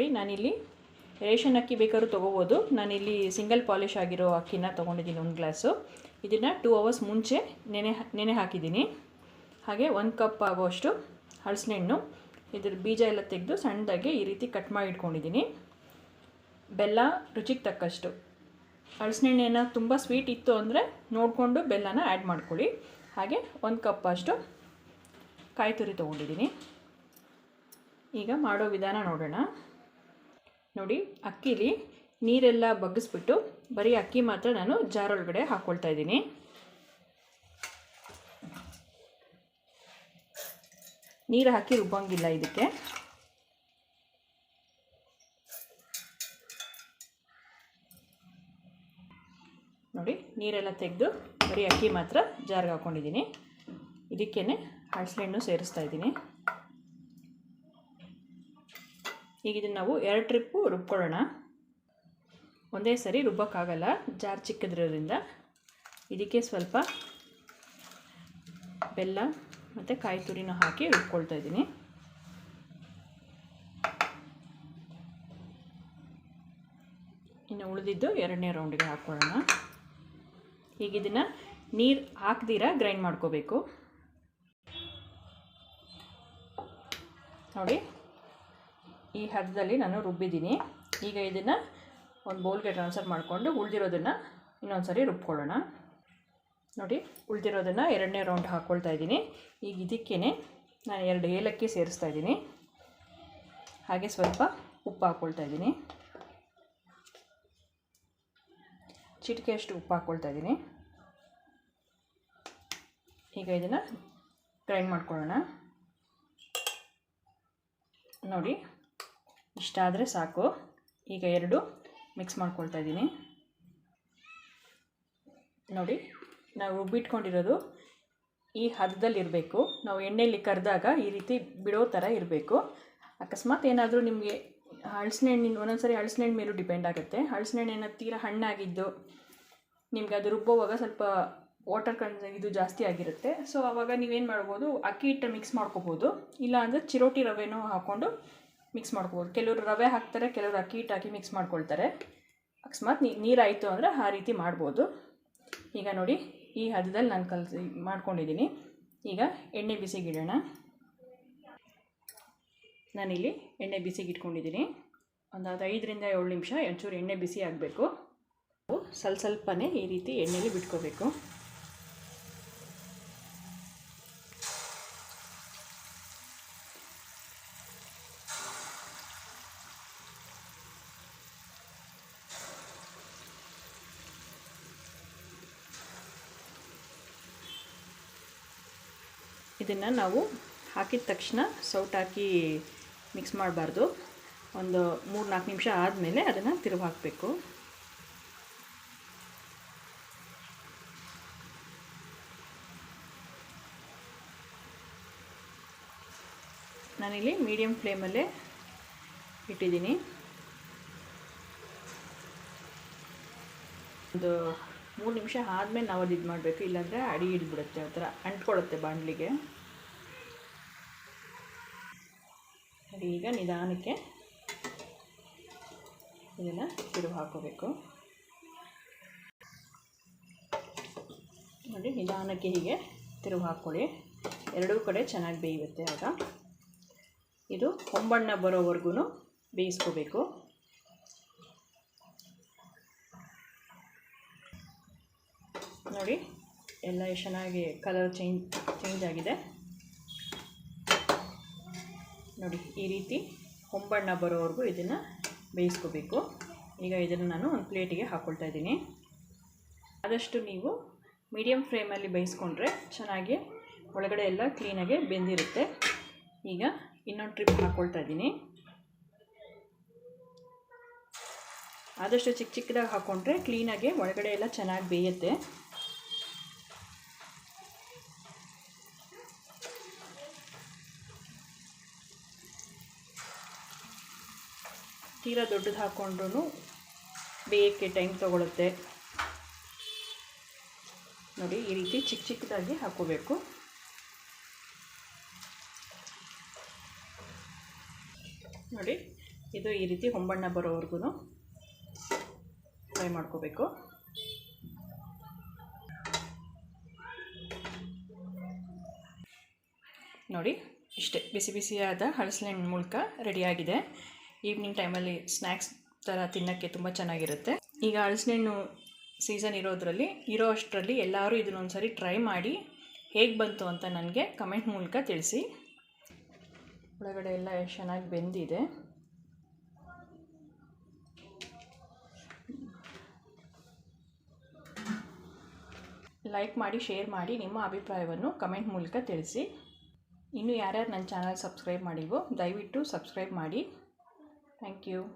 ನೋಡಿ, ನಾನಿಲ್ಲಿ ರೇಷನ್ ಅಕ್ಕಿ ಬೇಕಾದ್ರೂ ತೊಗೋಬೋದು. ನಾನಿಲ್ಲಿ ಸಿಂಗಲ್ ಪಾಲಿಶ್ ಆಗಿರೋ ಅಕ್ಕಿನ ತೊಗೊಂಡಿದ್ದೀನಿ ಒಂದು ಗ್ಲಾಸು. ಇದನ್ನು ಟೂ ಅವರ್ಸ್ ಮುಂಚೆ ನೆನೆ ನೆನೆ ಹಾಕಿದ್ದೀನಿ. ಹಾಗೆ ಒಂದು ಕಪ್ ಆಗೋಷ್ಟು ಹಳಸಿನೆಣ್ಣು ಇದ್ರ ಬೀಜ ಎಲ್ಲ ತೆಗೆದು ಸಣ್ಣದಾಗಿ ಈ ರೀತಿ ಕಟ್ ಮಾಡಿ ಇಟ್ಕೊಂಡಿದ್ದೀನಿ. ಬೆಲ್ಲ ರುಚಿಗೆ ತಕ್ಕಷ್ಟು. ಹಳಸಿನೆಣ್ಣೆನ ತುಂಬ ಸ್ವೀಟ್ ಇತ್ತು ಅಂದರೆ ನೋಡಿಕೊಂಡು ಬೆಲ್ಲನ ಆ್ಯಡ್ ಮಾಡ್ಕೊಳ್ಳಿ. ಹಾಗೆ ಒಂದು ಕಪ್ ಅಷ್ಟು ಕಾಯಿ ತುರಿ ತೊಗೊಂಡಿದ್ದೀನಿ. ಈಗ ಮಾಡೋ ವಿಧಾನ ನೋಡೋಣ. ನೋಡಿ, ಅಕ್ಕಿಲಿ ನೀರೆಲ್ಲ ಬಗ್ಗಿಸ್ಬಿಟ್ಟು ಬರೀ ಅಕ್ಕಿ ಮಾತ್ರ ನಾನು ಜಾರೊಳಗಡೆ ಹಾಕ್ಕೊಳ್ತಾ ಇದ್ದೀನಿ. ನೀರು ಹಾಕಿ ರುಬ್ಬಂಗಿಲ್ಲ ಇದಕ್ಕೆ. ನೋಡಿ, ನೀರೆಲ್ಲ ತೆಗೆದು ಬರೀ ಅಕ್ಕಿ ಮಾತ್ರ ಜಾರಿಗೆ ಹಾಕ್ಕೊಂಡಿದ್ದೀನಿ ಇದಕ್ಕೇ ಹಣ್ಣು ಸೇರಿಸ್ತಾ ಇದ್ದೀನಿ. ಈಗ ಇದನ್ನು ನಾವು ಎರಡು ಟ್ರಿಪ್ಪು ರುಬ್ಕೊಳ್ಳೋಣ. ಒಂದೇ ಸರಿ ರುಬ್ಬೋಕ್ಕಾಗಲ್ಲ, ಜಾರ್ ಚಿಕ್ಕದಿರೋದ್ರಿಂದ. ಇದಕ್ಕೆ ಸ್ವಲ್ಪ ಬೆಲ್ಲ ಮತ್ತು ಕಾಯಿ ತುರಿನೂ ಹಾಕಿ ರುಬ್ಕೊಳ್ತಾ ಇದ್ದೀನಿ. ಇನ್ನು ಉಳಿದಿದ್ದು ಎರಡನೇ ರೌಂಡಿಗೆ ಹಾಕ್ಕೊಳ್ಳೋಣ. ಈಗ ಇದನ್ನು ನೀರು ಹಾಕ್ದಿರ ಗ್ರೈಂಡ್ ಮಾಡ್ಕೋಬೇಕು. ನೋಡಿ ಈ ಹದದಲ್ಲಿ ನಾನು ರುಬ್ಬಿದ್ದೀನಿ. ಈಗ ಇದನ್ನು ಒಂದು ಬೌಲ್ಗೆ ಟ್ರಾನ್ಸ್ಫರ್ ಮಾಡಿಕೊಂಡು ಉಳಿದಿರೋದನ್ನು ಇನ್ನೊಂದು ಸರಿ ರುಬ್ಕೊಳ್ಳೋಣ. ನೋಡಿ, ಉಳಿದಿರೋದನ್ನು ಎರಡನೇ ರೌಂಡ್ ಹಾಕ್ಕೊಳ್ತಾ ಇದ್ದೀನಿ. ಈಗ ಇದಕ್ಕೇ ನಾನು ಎರಡು ಏಲಕ್ಕಿ ಸೇರಿಸ್ತಾ ಇದ್ದೀನಿ. ಹಾಗೆ ಸ್ವಲ್ಪ ಉಪ್ಪು ಹಾಕ್ಕೊಳ್ತಾ ಇದ್ದೀನಿ. ಚಿಟಿಕೆಯಷ್ಟು ಉಪ್ಪು ಹಾಕ್ಕೊಳ್ತಾ ಇದ್ದೀನಿ. ಈಗ ಇದನ್ನು ಗ್ರೈಂಡ್ ಮಾಡ್ಕೊಳ್ಳೋಣ. ನೋಡಿ ಇಷ್ಟಾದರೆ ಸಾಕು. ಈಗ ಎರಡು ಮಿಕ್ಸ್ ಮಾಡ್ಕೊಳ್ತಾ ಇದ್ದೀನಿ. ನೋಡಿ, ನಾವು ರುಬ್ಬಿಟ್ಕೊಂಡಿರೋದು ಈ ಹದದಲ್ಲಿರಬೇಕು. ನಾವು ಎಣ್ಣೆಯಲ್ಲಿ ಕರೆದಾಗ ಈ ರೀತಿ ಬಿಡೋ ಥರ ಇರಬೇಕು. ಅಕಸ್ಮಾತ್ ಏನಾದರೂ ನಿಮಗೆ ಹಣ್ಣು ಒಂದೊಂದು ಸರಿ ಹಣ್ಣು ಮೇಲೂ ಡಿಪೆಂಡ್ ಆಗುತ್ತೆ. ಹಣ್ಣು ಏನಾದ್ರು ತೀರ ಹಣ್ಣಾಗಿದ್ದು ನಿಮಗೆ ಅದು ರುಬ್ಬೋವಾಗ ಸ್ವಲ್ಪ ವಾಟರ್ ಕನ್ ಇದು ಜಾಸ್ತಿ ಆಗಿರುತ್ತೆ. ಸೊ ಆವಾಗ ನೀವೇನು ಮಾಡ್ಬೋದು, ಅಕ್ಕಿ ಹಿಟ್ಟು ಮಿಕ್ಸ್ ಮಾಡ್ಕೋಬೋದು. ಇಲ್ಲ ಅಂದರೆ ಚಿರೋಟಿ ರವೆನೂ ಹಾಕ್ಕೊಂಡು ಮಿಕ್ಸ್ ಮಾಡ್ಕೋಬೋದು. ಕೆಲವರು ರವೆ ಹಾಕ್ತಾರೆ, ಕೆಲವರು ಅಕ್ಕಿ, ಹಿಟ್ಟು ಹಾಕಿ ಮಿಕ್ಸ್ ಮಾಡ್ಕೊಳ್ತಾರೆ. ಅಕಸ್ಮಾತ್ ನೀರಾಯಿತು ಅಂದರೆ ಆ ರೀತಿ ಮಾಡ್ಬೋದು. ಈಗ ನೋಡಿ, ಈ ಹದದಲ್ಲಿ ನಾನು ಕಲಸಿ ಮಾಡ್ಕೊಂಡಿದ್ದೀನಿ ಈಗ ಎಣ್ಣೆ ಬಿಸಿಗಿಡೋಣ. ನಾನಿಲ್ಲಿ ಎಣ್ಣೆ ಬಿಸಿಗೆ ಇಟ್ಕೊಂಡಿದ್ದೀನಿ ಒಂದು ಐದರಿಂದ ಏಳು ನಿಮಿಷ ಒಂಚೂರು ಎಣ್ಣೆ ಬಿಸಿ ಆಗಬೇಕು. ಸ್ವಲ್ಪ ಸ್ವಲ್ಪನೇ ಈ ರೀತಿ ಎಣ್ಣೆಲಿ ಬಿಟ್ಕೋಬೇಕು. ಇದನ್ನು ನಾವು ಹಾಕಿದ ತಕ್ಷಣ ಸೌಟ್ ಹಾಕಿ ಮಿಕ್ಸ್ ಮಾಡಬಾರ್ದು. ಒಂದು ಮೂರು ನಾಲ್ಕು ನಿಮಿಷ ಆದಮೇಲೆ ಅದನ್ನು ತಿರುಗಿ ಹಾಕಬೇಕು. ನಾನಿಲ್ಲಿ ಮೀಡಿಯಮ್ ಫ್ಲೇಮಲ್ಲೇ ಇಟ್ಟಿದ್ದೀನಿ. ಒಂದು ಮೂರು ನಿಮಿಷ ಆದಮೇಲೆ ನಾವು ಅದು ಇದು ಮಾಡಬೇಕು ಇಲ್ಲಾಂದರೆ ಅಡಿ ಹಿಡಿದ್ಬಿಡುತ್ತೆ ಆ ಥರ ಅಂಟ್ಕೊಳ್ಳುತ್ತೆ ಬಾಣಲಿಗೆ. ಈಗ ನಿಧಾನಕ್ಕೆ ಇದನ್ನು ತಿರುವು ಹಾಕೋಬೇಕು. ನೋಡಿ, ನಿಧಾನಕ್ಕೆ ಹೀಗೆ ತಿರುವು ಹಾಕ್ಕೊಳ್ಳಿ ಎರಡೂ ಕಡೆ ಚೆನ್ನಾಗಿ ಬೇಯುತ್ತೆ ಆಗ. ಇದು ಹೊಂಬಣ್ಣ ಬರೋವರೆಗೂ ಬೇಯಿಸ್ಕೋಬೇಕು. ನೋಡಿ, ಎಲ್ಲ ಚೆನ್ನಾಗಿ ಕಲರ್ ಚೇಂಜ್ ಚೇಂಜ್ ಆಗಿದೆ. ನೋಡಿ, ಈ ರೀತಿ ಹೊಂಬಣ್ಣ ಬರೋವರೆಗೂ ಇದನ್ನು ಬೇಯಿಸ್ಕೋಬೇಕು. ಈಗ ಇದನ್ನು ನಾನು ಒಂದು ಪ್ಲೇಟಿಗೆ ಹಾಕ್ಕೊಳ್ತಾ ಇದ್ದೀನಿ. ಆದಷ್ಟು ನೀವು ಮೀಡಿಯಮ್ ಫ್ಲೇಮಲ್ಲಿ ಬೇಯಿಸ್ಕೊಂಡ್ರೆ ಚೆನ್ನಾಗಿ ಒಳಗಡೆ ಎಲ್ಲ ಕ್ಲೀನಾಗಿ ಬೆಂದಿರುತ್ತೆ. ಈಗ ಇನ್ನೊಂದು ಟ್ರಿಪ್ ಹಾಕ್ಕೊಳ್ತಾ ಇದ್ದೀನಿ. ಆದಷ್ಟು ಚಿಕ್ಕ ಚಿಕ್ಕದಾಗಿ ಹಾಕ್ಕೊಂಡ್ರೆ ಕ್ಲೀನಾಗಿ ಒಳಗಡೆ ಎಲ್ಲ ಚೆನ್ನಾಗಿ ಬೇಯುತ್ತೆ. ತೀರಾ ದೊಡ್ಡದು ಹಾಕ್ಕೊಂಡ್ರೂ ಬೇಯಕ್ಕೆ ಟೈಮ್ ತೊಗೊಳುತ್ತೆ. ನೋಡಿ, ಈ ರೀತಿ ಚಿಕ್ಕ ಚಿಕ್ಕದಾಗಿ ಹಾಕ್ಕೋಬೇಕು ನೋಡಿ, ಇದು ಈ ರೀತಿ ಹೊಂಬಣ್ಣ ಬರೋವರೆಗೂ ಫ್ರೈ ಮಾಡ್ಕೋಬೇಕು. ನೋಡಿ, ಇಷ್ಟೇ ಬಿಸಿ ಬಿಸಿಯಾದ ಹಣ್ಣು ಮೂಲಕ ರೆಡಿಯಾಗಿದೆ ಈವ್ನಿಂಗ್ ಟೈಮಲ್ಲಿ ಸ್ನ್ಯಾಕ್ಸ್ ಥರ ತಿನ್ನೋಕ್ಕೆ ತುಂಬ ಚೆನ್ನಾಗಿರುತ್ತೆ. ಈಗ ಹಳಸಿನಣ್ಣು ಸೀಸನ್ ಇರೋದ್ರಲ್ಲಿ, ಇರೋ ಅಷ್ಟರಲ್ಲಿ ಎಲ್ಲರೂ ಇದನ್ನೊಂದು ಸಾರಿ ಟ್ರೈ ಮಾಡಿ ಹೇಗೆ ಬಂತು ಅಂತ ನನಗೆ ಕಮೆಂಟ್ ಮೂಲಕ ತಿಳಿಸಿ. ಒಳಗಡೆ ಎಲ್ಲ ಎಷ್ಟು ಚೆನ್ನಾಗಿ ಬೆಂದಿದೆ. ಲೈಕ್ ಮಾಡಿ ಶೇರ್ ಮಾಡಿ ನಿಮ್ಮ ಅಭಿಪ್ರಾಯವನ್ನು ಕಮೆಂಟ್ ಮೂಲಕ ತಿಳಿಸಿ. ಇನ್ನು ಯಾರ್ಯಾರು ನನ್ನ ಚಾನಲ್ ಸಬ್ಸ್ಕ್ರೈಬ್ ಮಾಡಿವೋ ದಯವಿಟ್ಟು ಸಬ್ಸ್ಕ್ರೈಬ್ ಮಾಡಿ. Thank you.